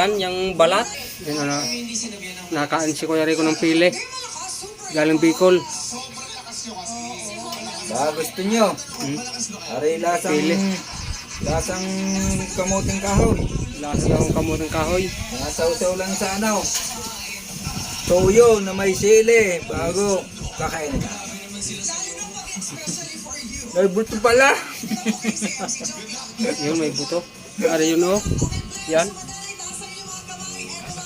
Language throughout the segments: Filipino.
Yan, yung balat. Yan, ano, nakain si Kuya Rico ng pili. Galing Bicol. Baka gusto nyo. Hmm? Aray lasang, Pili. lasang kamuting kahoy. Lasa daw ang kamutang kahoy. Nasaw-saw lang sa ano. Toyo na may sili bago kakainin ka. May buto pala. Yun, may buto. Ano yun, oh. Yan.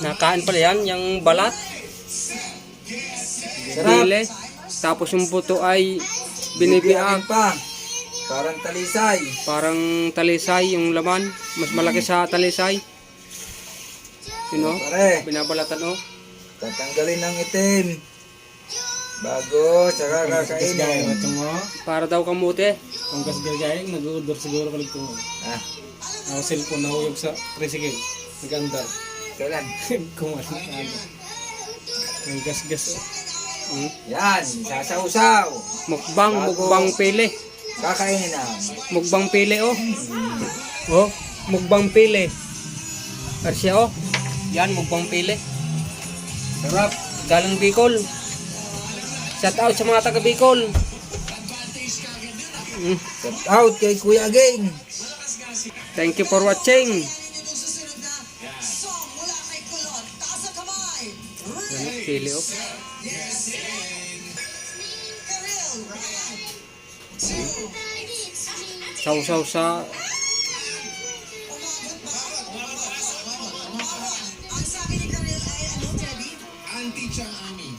Nakain pala yan, yung balat. Pili. Tapos yung buto ay binibiak. pa. Parang talisay. Parang talisay yung laman. Mas malaki sa talisay. Yun, oh. Pare, Binabalatan, oh. tatanggalin ng itim. Bago, saka kakainin. Para daw kamuti. Kung gas gagayang, nag-order siguro kalig ko. Ah, Ako cellphone na huyog sa tricycle. Nag-andar. Kailan? Kung ano. ano. Ang gas-gas. Hmm. Yan, sasaw-saw. Mukbang, Bago. mukbang pili. Kakainin na. Mukbang pili, oh. Oh, mukbang pili. Persya, oh. Yan, mukbang pili. Sarap. Galing Bicol. Shout out sa mga taga Bicol. Mm. Shout out kay Kuya Gang. Thank you for watching. Sili up. Saw saw sa Ang sabi ni Karel ay ano, Debbie? Auntie Chang Ami.